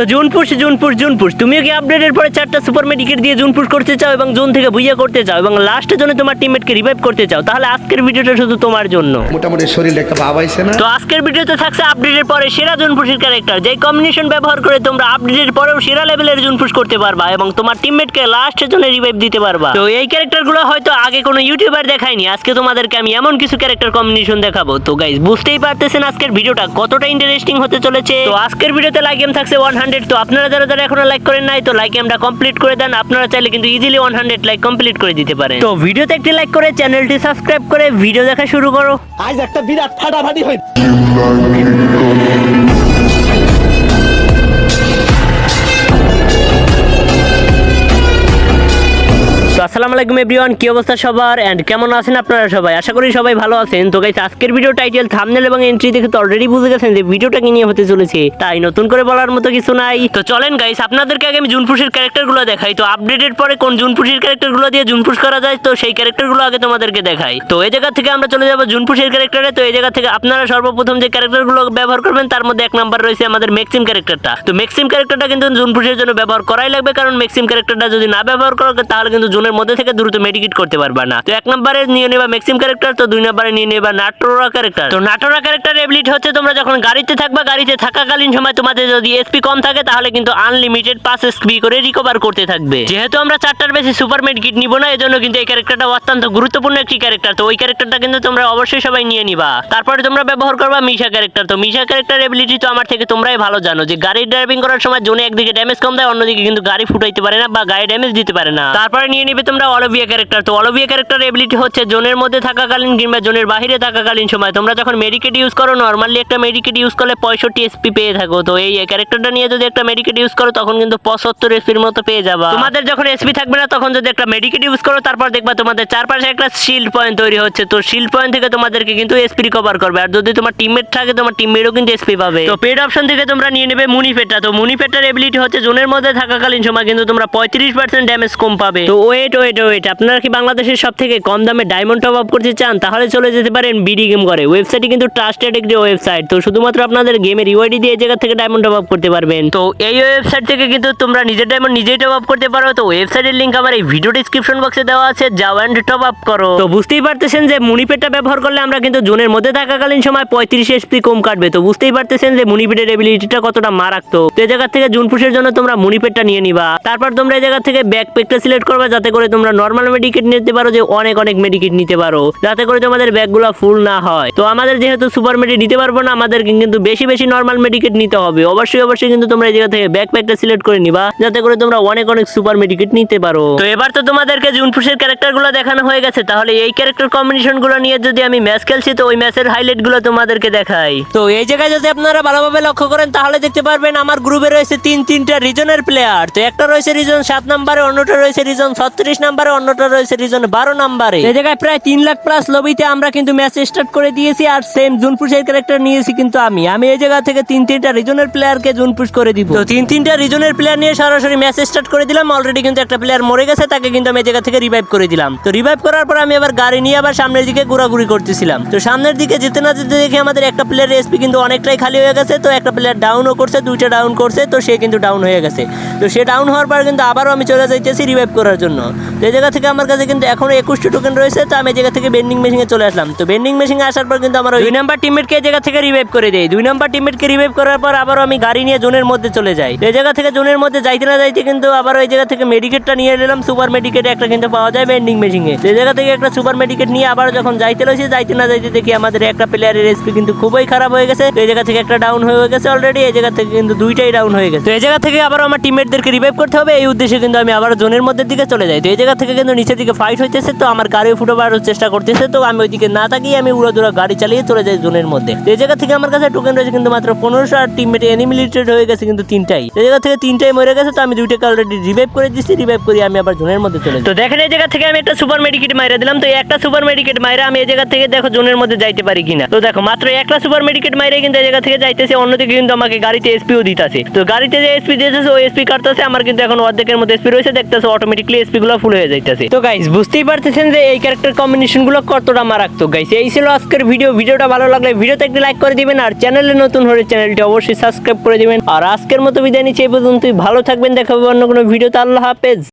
তো June push June push June push তুমিও কি আপডেটের পরে চারটা সুপার মেডিকেট দিয়ে জুন পুশ করতে চাও এবং জুন থেকে বুইয়া করতে চাও এবং লাস্টের জন্য তোমার টিমমেটকে রিভাইভ করতে চাও? তাহলে আজকের ভিডিওটা শুধু তোমার জন্য। মোটামুটি শরীরে একটা ভাব আইছে না? তো আজকের ভিডিওতে থাকছে আপডেটের পরে সেরা জুনপুষের ক্যারেক্টার যেই কম্বিনেশন ব্যবহার করে তোমরা আপডেটের পরেও সেরা লেভেলের জুনপুশ করতে পারবা এবং তোমার টিমমেটকে লাস্টের জন্য রিভাইভ দিতে পারবা। তো এই ক্যারেক্টারগুলো হয়তো আগে কোনো ইউটিউবার দেখায়নি আজকে তোমাদেরকে আমি এমন কিছু ক্যারেক্টার কম্বিনেশন দেখাবো। তো গাইজ বুঝতেই পারতেছেন আজকের ভিডিওটা কতটা ইন্টারেস্টিং হতে চলেছে। তো আজকের ভিডিওতে লাইক এম থাকছে ওয়ান হান্ড্রেড তো আপনারা যারা যারা এখনও লাইক করেন নাই, তো লাইক আমরা কমপ্লিট করে দেন। আপনারা চাইলে কিন্তু easily one hundred like complete করে দিতে পারেন। তো ভিডিওতে একটি লাইক করে চ্যানেলটি সাবস্ক্রাইব করে ভিডিও দেখা শুরু করো। আজ একটা বিরাট ফাটাফাটি হয় আলাইকুম এভরিওয়ান, কি অবস্থা সবার? এন্ড কেমন আছেন আপনারা সবাই? আশা করি সবাই ভালো আছেন। তো গাইস আজকের ভিডিও টাইটেল থাম্বনেল এবং এন্ট্রি দেখে তো অলরেডি বুঝে গেছেন যে ভিডিওটা কি নিয়ে হতে চলেছে। তাই নতুন করে বলার মতো কিছু নাই। তো চলেন গাইস আপনাদেরকে আগে আমি জুনপুষের ক্যারেক্টারগুলো দেখাই। তো আপডেটের পরে কোন জুনপুষের ক্যারেক্টারগুলো দিয়ে জুনপুষ করা যায়, তো সেই ক্যারেক্টারগুলো আগে তোমাদেরকে দেখাই। তো এই জায়গা থেকে আমরা চলে যাব জুনপুষের ক্যারেক্টারে তো এই জায়গা থেকে আপনারা সর্বপ্রথম যে ক্যারেক্টারগুলো ব্যবহার করবেন, তার মধ্যে এক নাম্বার রয়েছে আমাদের ম্যাক্সিম ক্যারেক্টারটা তো ম্যাক্সিম ক্যারেক্টারটা কিন্তু জুনপুষের জন্য ব্যবহার করাই লাগবে, কারণ ম্যাক্সিম ক্যারেক্টারটা যদি না ব্যবহার করো, তাহলে কিন্তু জুনের মধ্যে থেকে দ্রুত মেডিকেট করতে পারবা না। তো এক নম্বরে নিয়ে নেবা ম্যাক্সিম ক্যারেক্টার তো দুই নম্বরে নিয়ে নেবা নাটোরা ক্যারেক্টার তো নাটোরা ক্যারেক্টার এবিলিটি হচ্ছে তোমরা যখন গাড়িতে থাকবা, গাড়িতে থাকাকালীন সময় তোমাদের যদি এসপি কম থাকে, তাহলে কিন্তু আনলিমিটেড পাঁচ এসপি করে রিকভার করতে থাকবে। যেহেতু আমরা চারটার বেশি সুপার মেডিকেট নিব না, এজন্য কিন্তু এই ক্যারেক্টারটা অত্যন্ত গুরুত্বপূর্ণ একটি ক্যারেক্টার তো ওই ক্যারেক্টারটা কিন্তু তোমরা অবশ্যই সবাই নিয়ে নিবা। তারপরে তোমরা ব্যবহার করবা মিশা ক্যারেক্টার তো মিশা ক্যারেক্টার এবিলিটি তো আমার থেকে তোমরাই ভালো জানো যে, গাড়ি ড্রাইভিং করার সময় জোনে একদিকে ড্যামেজ কম দেয়, অন্যদিকে কিন্তু গাড়ি ফুটাইতে পারে না বা গাড়ি ড্যামেজ দিতে পারে না। তারপরে নিয়ে নিবে তোমরা অলভিয়া ক্যারেক্টার। তো অলভিয়া ক্যারেক্টার এবিলিটি হচ্ছে জোনের মধ্যে থাকাকালীন কিংবা জোনের বাইরে থাকাকালীন সময়। তোমরা যখন মেডিকেট ইউজ করো নর্মালি একটা মেডিকেট ইউজ করলে পঁয়ষট্টি এসপি পেয়ে থাকো। তো এই ক্যারেক্টারটা নিয়ে যদি একটা মেডিকেট ইউজ করো, তখন কিন্তু পঁচাত্তর এসপির মতো পেয়ে যাবা। তোমাদের যখন এসপি থাকবে না, তখন যদি একটা মেডিকেট ইউজ করো, তারপর দেখবা তোমাদের চারপাশে একটা শিল্ড পয়েন্ট তৈরি হচ্ছে। তো শিল্ড পয়েন্ট থেকে তোমাদেরকে কিন্তু এসপি রিকভার করবে। আর যদি তোমার টিমমেট থাকে, তোমার টিমমেটও কিন্তু এসপি পাবে। তো পেড অপশন থেকে তোমরা নিয়ে নেবে মুনিফেটটা তো মুনিফেটার এবিলিটি হচ্ছে জোনের মধ্যে থাকাকালীন সময় কিন্তু তোমরা পঁয়ত্রিশ পার্সেন্ট ড্যামেজ কম পাবে। তো ওয়েট ওয়েট ওয়েট আপনারা কি বাংলাদেশের সব থেকে কম দামে ডায়মন্ড টপ আপ করতে চান? তাহলে চলে যেতে পারেন বিডি গেম করে ওয়েবসাইটটি কিন্তু ট্রাস্টেড একটি ওয়েবসাইট তো শুধুমাত্র আপনাদের গেমের ইউআইডি দিয়ে জায়গা থেকে ডায়মন্ড টপ আপ করতে পারবেন। তো এই ওয়েবসাইট থেকে কিন্তু তোমরা নিজের ডায়মন্ড নিজেই টপ আপ করতে পারো। তো ওয়েবসাইটের লিংক আমার এই ভিডিও ডিসক্রিপশন বক্সে দেওয়া আছে। যাও অ্যান্ড টপ আপ করো। তো বুঝতেই পারতেছেন যে মুনিপেটটা ব্যবহার করলে আমরা কিন্তু জোনের মধ্যে থাকাকালীন সময় পঁয়ত্রিশ এসপি কম কাটবে। তো বুঝতেই পারতেছেন যে মুনিপেটের এবিলিটিটা কতটা মারাত্মক। তো এই জায়গা থেকে জুন পুষের জন্য তোমরা মুনিপেটটা নিয়ে নিবা। তারপর তোমরা এই জায়গা থেকে ব্যাক পেকটা সিলেক্ট করবে। যাতে করে তোমরা নর্মাল মেডিকেট নিতে পারো যে অনেক অনেক মেডিকেট নিতে পারো। যাতে করে তোমাদের ব্যাগগুলো ফুল না হয়। তো আমাদের যেহেতু সুপার মেডি নিতে পারব না আমাদের কিন্তু বেশি বেশি নর্মাল মেডিকেট নিতে হবে। অবশ্যই অবশ্যই কিন্তু তোমরা এই জায়গা থেকে ব্যাক প্যাকটা সিলেক্ট করে নিবা, যাতে করে তোমরা অনেক অনেক সুপার মেডিকেট নিতে পারো। তো এবার তো তোমাদেরকে জুনপুষের ক্যারেক্টারগুলো দেখানো হয়ে গেছে। তাহলে এই ক্যারেক্টার কম্বিনেশনগুলো নিয়ে যদি আমি ম্যাচ খেলছি, তো ওই ম্যাচের হাইলাইটগুলো তোমাদেরকে দেখাই। তো এই জায়গায় যদি আপনারা ভালোভাবে লক্ষ্য করেন, তাহলে দেখতে পারবেন আমার গ্রুপে রয়েছে তিন তিনটা রিজনের প্লেয়ার তো একটা রয়েছে রিজন সাত নম্বরে, অন্যটা রয়েছে রিজন ছত্রিশ নম্বরে। অন্যটা রয়েছে রিজন বারো নম্বরে। এই জায়গায় প্রায় তিন লাখ প্লাস লবিতে আমরা কিন্তু ম্যাচ স্টার্ট করে দিয়েছি আর সেম জুনপুষের ক্যারেক্টার নিয়েছি কিন্তু আমি। আমি এই জায়গা থেকে তিন তিনটা রিজনের প্লেয়ারকে জুনপুশ করে দিব। তো তিন তিনটা রিজনের প্লেয়ার নিয়ে সরাসরি ম্যাচ স্টার্ট করে দিলাম। অলরেডি কিন্তু একটা প্লেয়ার মরে গেছে তাকে কিন্তু আমি এই জায়গা থেকে রিভাইভ করে দিলাম। তো রিভাইভ করার পর আমি আবার গাড়ি নিয়ে আবার সামনের দিকে ঘোরাঘুরি করতেছিলাম। তো সামনের দিকে যেতে না যেতে দেখে আমাদের একটা প্লেয়ার এসপি কিন্তু অনেকটাই খালি হয়ে গেছে। তো একটা প্লেয়ার ডাউনও করছে দুইটা ডাউন করছে তো সে কিন্তু ডাউন হয়ে গেছে। তো সে ডাউন হওয়ার পর কিন্তু আবারও আমি চলে যাইতেছি রিভাইভ করার জন্য। তো জায়গা থেকে আমার কাছে কিন্তু এখনও একুশটা টোকেন রয়েছে, তো আমি জায়গা থেকে বেন্ডিং মেশিনে চলে আসলাম। তো বেন্ডিং মেশিনে আসার পর কিন্তু আমার দুই নাম্বার টিমমেটকে এই জায়গা থেকে রিভাইভ করে দেয় দুই নাম্বার টিমমেটকে রিভাইভ করার পর আবারও আমি গাড়ি নিয়ে জোনের মধ্যে চলে যাই। এই জায়গা থেকে জোনের মধ্যে যাইতে না যাইতে কিন্তু আবার ওই জায়গা থেকে মেডিকেটটা নিয়ে নিলাম সুপার মেডিকেট একটা কিন্তু পাওয়া যায় বেন্ডিং মেশিনে এই জায়গা থেকে একটা সুপার মেডিকেট নিয়ে আবার যখন যাইতে রয়েছে যাইতে না যাইতে দেখি আমাদের একটা প্লেয়ারের এসপি কিন্তু খুবই খারাপ হয়ে গেছে। এই জায়গা থেকে একটা ডাউন হয়ে গেছে অলরেডি এই জায়গা থেকে কিন্তু দুইটাই ডাউন হয়ে গেছে। তো এই জায়গা থেকে আবার আমার টিমমেটদেরকে রিভাইভ করতে হবে, এই উদ্দেশ্যে কিন্তু আমি আবার জোনের মধ্যে দিকে চলে যাই। তো এই জায়গা থেকে কিন্তু নিচের দিকে ফাইট হইতেছে, তো আমার গাড়ি ফুটোবার চেষ্টা করতেছে, তো আমি ওইদিকে না তাকিয়ে আমি উড়া দুরা গাড়ি চালিয়ে চলে যাই জোনের মধ্যে। এই জায়গা থেকে আমার কাছে টোকেন রয়েছে কিন্তু মাত্র পনেরোশো আর টিমমেট এনিমিলিটেড হয়ে গেছে কিন্তু তিনটাই। এই জায়গা থেকে তিনটাই মরে গেছে, তো আমি দুইটাকে অলরেডি রিভাইভ করে দিচ্ছি রিভাইভ করে আমি আবার জোনের মধ্যে চলে তো দেখেন, এই জায়গা থেকে আমি একটা সুপার মেডিকেট মাইরা দিলাম, তো একটা সুপার মেডিকেট মাইরা আমি এই জায়গা থেকে দেখো জোনের মধ্যে যাইতে পারি কিনা। তো দেখো, মাত্র একটা সুপার মেডিকেট মাইরে কিন্তু এই জায়গা থেকে যাইতেছে, অন্যদিকে কিন্তু আমাকে গাড়িতে এসপিও দিতেছে। তো গাড়িতে যে এসপি দিতেছে, ওই এসপি কাটতেছে, আমার কিন্তু এখন অর্ধেকের মধ্যে এসপি রয়েছে, দেখতেছে অটোমেটিকলি এসপি গুলো ফুল হয়ে যাইতেছে। তো গাইস বুঝতেই পারতেছেন যে এই ক্যারেক্টার কম্বিনেশনগুলো কতটা মারাত্মক। গাইস এই ছিল আজকের ভিডিও ভিডিওটা ভালো লাগলে ভিডিওতে একটি লাইক করে দিবেন আর চ্যানেলে নতুন হলে চ্যানেলটি অবশ্যই সাবস্ক্রাইব করে দিবেন। আর আজকের মতো বিদায় নিচ্ছি, এই পর্যন্তই। ভালো থাকবেন দেখাবো অন্য কোনো ভিডিওতে আল্লাহ হাফেজ।